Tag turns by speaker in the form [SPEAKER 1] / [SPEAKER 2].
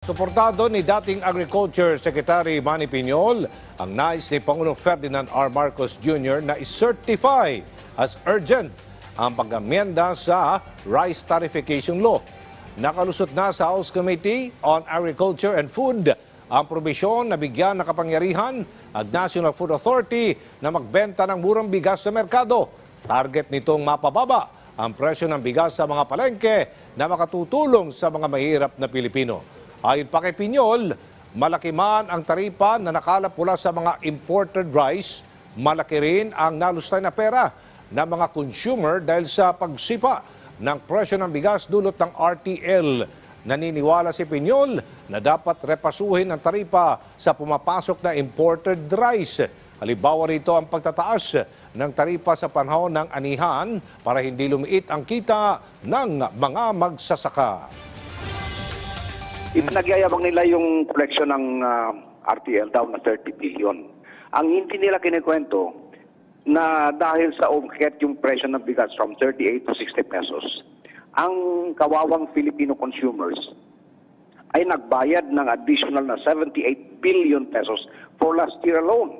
[SPEAKER 1] Suportado ni dating Agriculture Secretary Manny Piñol ang nais ni Pangulong Ferdinand R. Marcos Jr. na i-certify as urgent ang pag-amyenda sa Rice Tarification Law. Nakalusot na sa House Committee on Agriculture and Food ang probisyon na bigyan ng kapangyarihan ang National Food Authority na magbenta ng murang bigas sa merkado. Target nitong mapababa ang presyo ng bigas sa mga palengke na makatutulong sa mga mahirap na Pilipino. Ayon pa kay Pinyol, malaki man ang taripa na nakalap mula sa mga imported rice, malaki rin ang nalustay na pera ng mga consumer dahil sa pagsipa ng presyo ng bigas dulot ng RTL. Naniniwala si Pinyol na dapat repasuhin ang taripa sa pumapasok na imported rice. Halimbawa rito ang pagtataas ng taripa sa panahon ng anihan para hindi lumiit ang kita ng mga magsasaka.
[SPEAKER 2] Ipinagyayabang nila yung collection ng ah, RTL daw na 30 billion. Ang hindi nila kinikwento na dahil sa umakyat yung presyo ng bigas from 38 to 60 pesos, ang kawawang Filipino consumers ay nagbayad ng additional na 78 billion pesos for last year alone.